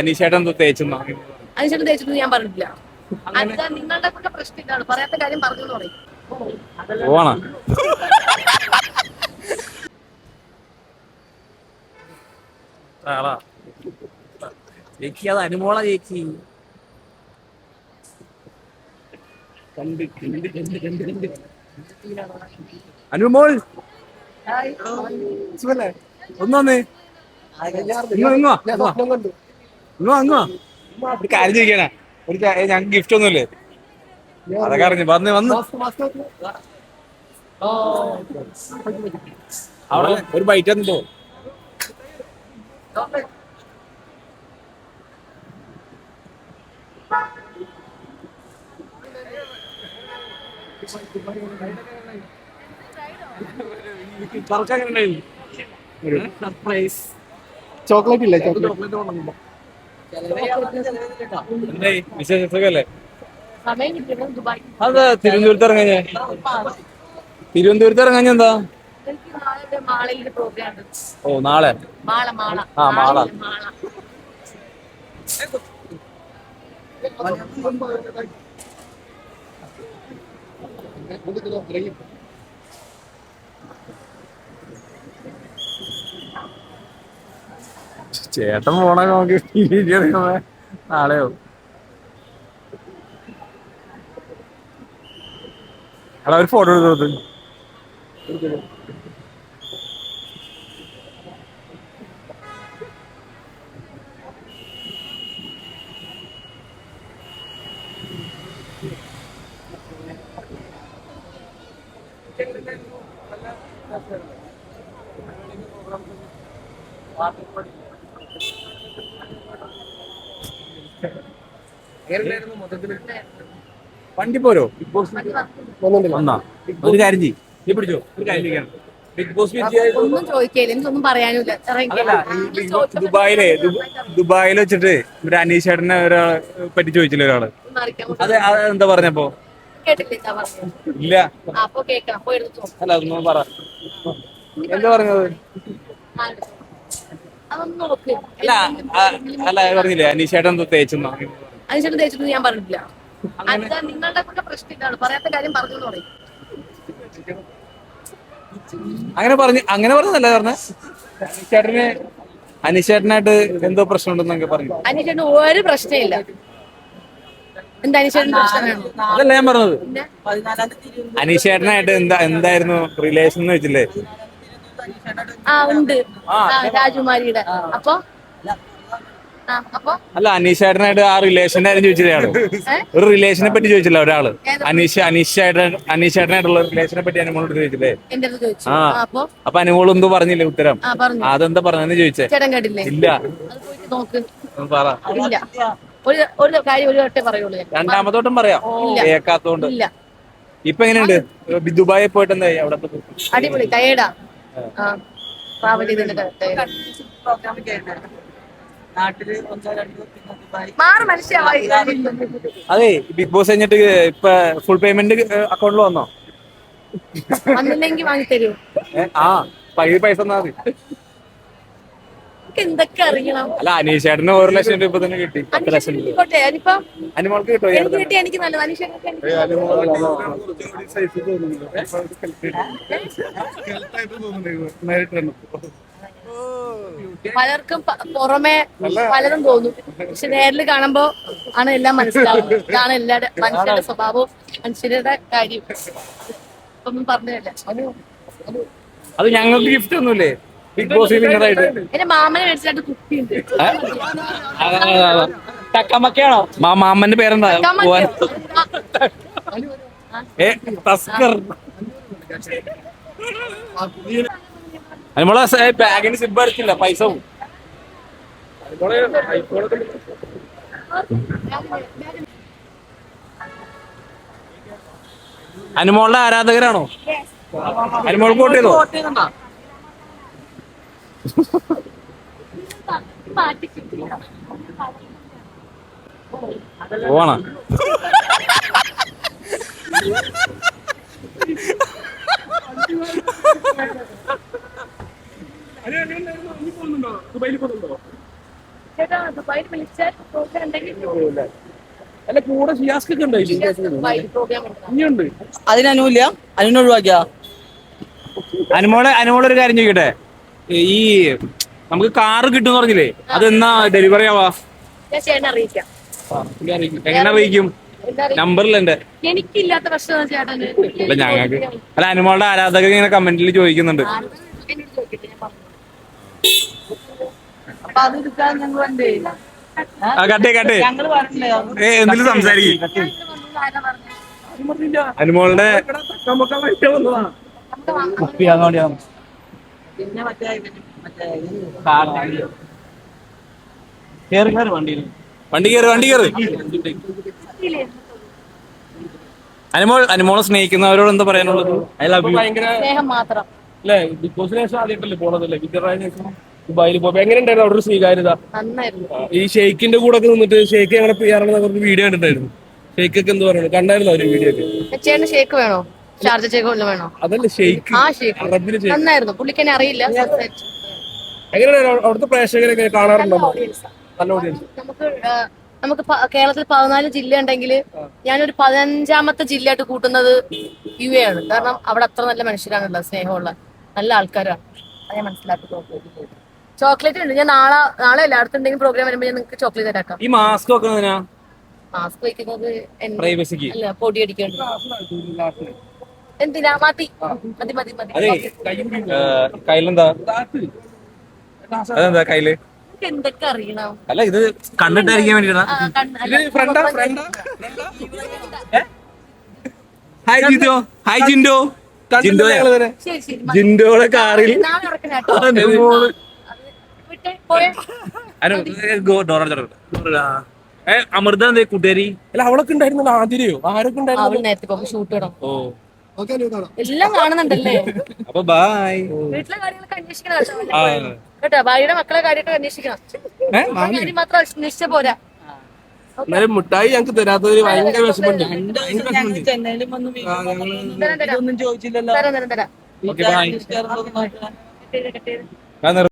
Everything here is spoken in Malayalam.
അനീഷേട്ടൻ തേച്ചു അനീഷേട്ടൻ തേച്ചു ഞാൻ പറഞ്ഞിട്ടില്ല. അത് നിങ്ങളുടെ കൂടെ പ്രശ്നം ഇതാണ്. പറയാത്ത കാര്യം പറഞ്ഞു എന്ന് പറയും. പോവാണോ? ചേച്ചി അത് അനുമോള ചേച്ചി കണ്ട് കണ്ട് കണ്ട് കണ്ട് കണ്ട്. അനുമോൾ! സുഖല്ലേ? ഒന്ന് ഒരു കാര്യം ഞങ്ങൾക്ക് ഗിഫ്റ്റ് ഒന്നുമില്ലേ? അതൊക്കെ അറിഞ്ഞു. വന്ന് വന്ന്. അവിടെ ഒരു ബൈറ്റ് എന്തോ സർപ്രൈസ് ചോക്ലേറ്റ് ഇല്ലേ ചോക്ലേറ്റ് ചോക്ലേറ്റ് സുഖല്ലേ? സമയം കിട്ടിയത് ദുബായ്. അത് തിരുവനന്തപുരത്ത് ഇറങ്ങാഞ്ഞ തിരുവനന്തപുരത്ത് ഇറങ്ങാഞ്ഞ എന്താ? നാളെ ഒരു മാളയിൽ പ്രോഗ്രാം ഉണ്ട്. ഓ നാളെ? മാള മാള. ആ, മാള. മാളയിൽ മാള. ചേട്ടൻ പോണ നോക്കി നാളെയോ എടാ ഒരു ഫോട്ടോ എടുത്തു വണ്ടി പോരോ? ബിഗ് ബോസ് വന്നാ. ഒരു കാര്യം ചെയ്യും. നീ പിടിച്ചോ? ഒരു കാര്യം ചെയ്യാൻ ബിഗ് ബോസ് ഒന്നും ചോദിക്കില്ല എനിക്കൊന്നും ബോസ് ദുബായിലെ ദുബ- ദുബായിൽ വെച്ചിട്ട് ഒരു അനീഷ് ചേട്ടനെ ഒരാളെ പറ്റി ചോദിച്ചില്ല ഒരാൾ? അതെ അതെന്താ എന്താ പറഞ്ഞപ്പോ? കേട്ടില്ലേ എന്താ പറഞ്ഞത്. ഇല്ല. അല്ല അതൊന്നും പറ. എന്താ പറഞ്ഞത്? അല്ല അല്ല പറഞ്ഞില്ലേ അനീഷേട്ടൻ തേച്ചെന്നോ? അതിനുശേഷം തേച്ചിട്ട് ഞാൻ പറഞ്ഞിട്ടില്ല. അത് നിങ്ങളുടെ ഒക്കെ പ്രശ്നം ഇതാണ്. പറയാത്ത കാര്യം പറഞ്ഞു എന്ന് പറയും. അങ്ങനെ പറഞ്ഞു അങ്ങനെ പറഞ്ഞതല്ല പറഞ്ഞ. അനീഷേട്ടന് അനീഷേട്ടനായിട്ട് എന്തോ പ്രശ്നം ഉണ്ടെന്നൊക്കെ പറഞ്ഞു. അനീഷേട്ടന് ഒരു പ്രശ്നമില്ല എന്താ അനീഷേട്ടൻ അതല്ല ഞാൻ പറഞ്ഞത്. അനീഷേട്ടനായിട്ട് എന്താ എന്തായിരുന്നു റിലേഷൻ എന്ന് വെച്ചില്ലേ? ആ ഉണ്ട്. രാജകുമാരിയുടെ. അപ്പൊ? അല്ല. അനീഷ് ചേട്ടനായിട്ട് ആ റിലേഷന്റെ കാര്യം ചോദിച്ചില്ലേ ഒരു റിലേഷനെ പറ്റി ചോദിച്ചില്ല ഒരാൾ? അനീഷ അനീഷ് അനീഷ് ചേട്ടൻ അനീഷ് ചേട്ടനായിട്ടുള്ള റിലേഷനെ പറ്റി അനുമോളോട് ചോദിച്ചില്ലേ? ആ. അപ്പൊ? അപ്പൊ അനുമോൾ എന്തോ പറഞ്ഞില്ലേ ഉത്തരം? ആ പറഞ്ഞു. അതെന്താ പറഞ്ഞെന്ന് ചോദിച്ചേ. ഇല്ല. അത് പോയിട്ട് നോക്ക്. പറ. ഇല്ല. ഒരു ഒരു കാര്യം ഒരു വട്ടേ പറയുള്ളൂ പറയാം. കേക്കാത്തോണ്ട് ഇല്ല. ഇപ്പൊ എങ്ങനെയുണ്ട്? ദുബായി പോയിട്ട് എന്തായി? അവിടെ അടിപൊളി. ടയേർഡാ ട്രാവൽ ചെയ്തിട്ട് അതെ ബിഗ് ബോസ് കഴിഞ്ഞിട്ട് ഇപ്പൊ ഫുൾ പേയ്മെന്റ് അക്കൗണ്ടിൽ വന്നോ? വന്നില്ലെങ്കിൽ വാങ്ങി ഏ, ആ പൈസ പൈസ തന്നാ മതി. എന്തൊക്കെ അറിയണം? അല്ല അനീഷ് ഒരു ലക്ഷം രൂപ തന്നെ കിട്ടി. പത്ത് ലക്ഷം ആയിക്കോട്ടെ അതിപ്പോ അനുമോൾക്ക് കിട്ടോ എനിക്ക് കിട്ടി എനിക്ക് നല്ലത് എനിക്ക് പലർക്കും പ- പുറമെ പലതും തോന്നും. പക്ഷെ നേരിൽ കാണുമ്പോ ആണ് എല്ലാം മനസ്സിലാവുന്നത്. ഇതാണ് എല്ലാരുടെ മനുഷ്യരുടെ സ്വഭാവവും മനുഷ്യരുടെ കാര്യവും. ഒന്നും പറഞ്ഞതല്ല അത് ഞങ്ങൾക്ക് ഗിഫ്റ്റ് ഒന്നുമില്ലേ? ബിഗ് ബോസ് വിന്നറായിട്ട് എന്റെ മാമനെ മേടിച്ചിട്ട് കുപ്പിയുണ്ട്. മാമന്റെ പേരെന്താ? ഏ തസ്കർ. നമ്മളെ ബാഗിന് സിബ് അടിച്ചില്ല പൈസ. അനുമോളുടെ ആരാധകരാണോ? അനുമോൾ വോട്ട് ഉണ്ടെങ്കിൽ അല്ല കൂടെ ഷിയാസ്ക് ഒക്കെ അനുവിനെ ഒഴിവാക്കിയ? അനുമോളെ അനുമോളൊരു കാര്യം ചോദിക്കട്ടെ? ഈ നമുക്ക് കാറ് കിട്ടും പറഞ്ഞില്ലേ? അത് എന്നാ ഡെലിവറി ആവാ അറിയിക്കാം. എങ്ങനെ അറിയിക്കും? നമ്പറിൽ എന്റെ എനിക്കില്ലാത്ത പ്രശ്നം ചേട്ടന്. അല്ല ഞങ്ങൾക്ക് അല്ല അനുമോളുടെ ആരാധകർ ഇങ്ങനെ കമന്റിൽ ചോദിക്കുന്നുണ്ട്. കട്ടേ കട്ടേ ഏ എന്തിലും സംസാരിക്കും? അനുമോളുടെ പിന്നെ മറ്റേ മറ്റേ കേറി കേറി വണ്ടിയിൽ. വണ്ടി കയറി വണ്ടി കയറി? അനുമോൾ അനുമോളെ സ്നേഹിക്കുന്നവരോട് എന്താ പറയാനുള്ളത്? I love you. ഭയങ്കര സ്നേഹം മാത്രം. അല്ലേ ബിഗ് ബോസിന് ശേഷം ആദ്യമായിട്ടല്ലേ പോണതല്ലേ? വിദ്യാറായതിനു ശേഷം ദുബായിൽ പോകുമ്പോ എങ്ങനെ ഉണ്ടായിരുന്നു അവിടെ ഒരു സ്വീകാര്യത? നന്നായിരുന്നു. ഈ ഷെയ്ക്കിന്റെ കൂടെ ഒക്കെ നിന്നിട്ട് ഷെയ്ക്ക് അങ്ങനെ ഇറങ്ങുന്ന വീഡിയോ കണ്ടിട്ടുണ്ടായിരുന്നു. ഷെയ്ക്കൊക്കെ എന്ത് പറയുന്നത് കണ്ടായിരുന്നു ഒരു വീഡിയോ ഒക്കെ? ഷെയ്ക്ക് ഷേക്ക് വേണോ? ഷാർജ ചെയ്ത് വല്ലതും വേണോ? അതല്ലേ ഷെയ്ക്ക് ആ അറബിന് ഷെയ്ക്ക് നന്നായിരുന്നു. പുള്ളിക്ക് എന്നെ അറിയില്ല. എങ്ങനെയാണ് അവിടുത്തെ പ്രേക്ഷകരൊക്കെ കാണാറുണ്ടോ? നല്ല ഓഡിയൻസ് നമുക്ക് നമുക്ക് കേരളത്തിൽ പതിനാല് ജില്ല ഉണ്ടെങ്കിൽ ഞാനൊരു പതിനഞ്ചാമത്തെ ജില്ലയായിട്ട് കൂട്ടുന്നത് യു എ ആണ്. കാരണം അവിടെ അത്ര നല്ല മനുഷ്യരാണുള്ളത് സ്നേഹമുള്ള നല്ല ആൾക്കാരാണ്. അത് ഞാൻ മനസ്സിലാക്കി ചോക്ലേറ്റ് ഉണ്ട്. ഞാൻ നാളെ നാളെ എല്ലായിടത്തും ഉണ്ടെങ്കിൽ പ്രോഗ്രാം വരുമ്പോൾ ഞാൻ നിങ്ങൾക്ക് ചോക്ലേറ്റ് തരാക്കാം ഈ മാസ്ക് ഒക്കെ മാസ്ക് വയ്ക്കുന്നത് അല്ല പൊടി അടിക്കേണ്ടി എന്തിനാ? മതി. മതി മതി മതി. കയ്യിലെന്താ? അതെന്താ കയ്യിൽ? എന്തൊക്കെ അറിയണം? അല്ല ഇത് കണ്ടിട്ടായിരിക്കാൻ വേണ്ടിട്ടാ. Hi Jindo. Hi Jindo. Jindo. ജിൻഡോയുടെ കാറിൽ. അമൃത എന്തേ കൂട്ടുകാരി അല്ല അവളൊക്കെ ഉണ്ടായിരുന്നല്ലോ ആതിരയോ? ആരൊക്കെ ഉണ്ടായിരുന്നു ഷൂട്ട് ഓ. എല്ലാം കാണുന്നുണ്ടല്ലേ? അപ്പൊ ബായ് വീട്ടിലെ കാര്യങ്ങളൊക്കെ അന്വേഷിക്കണം കേട്ടോ. ആ. കേട്ടോ ഭാര്യയുടെ മക്കളെ കാര്യമൊക്കെ അന്വേഷിക്കണം. ഏ ആ കാര്യം മാത്രം അന്വേഷിച്ച പോരാ. എന്നാലും മുട്ടായി ഞങ്ങക്ക് തരാത്തവര് ഭയങ്കര ഞങ്ങൾ ചെന്നൈയിലും വന്ന് ഇതൊന്നും ചോദിച്ചില്ലല്ലോ. തരാം തരാം തരാം. ഞാൻ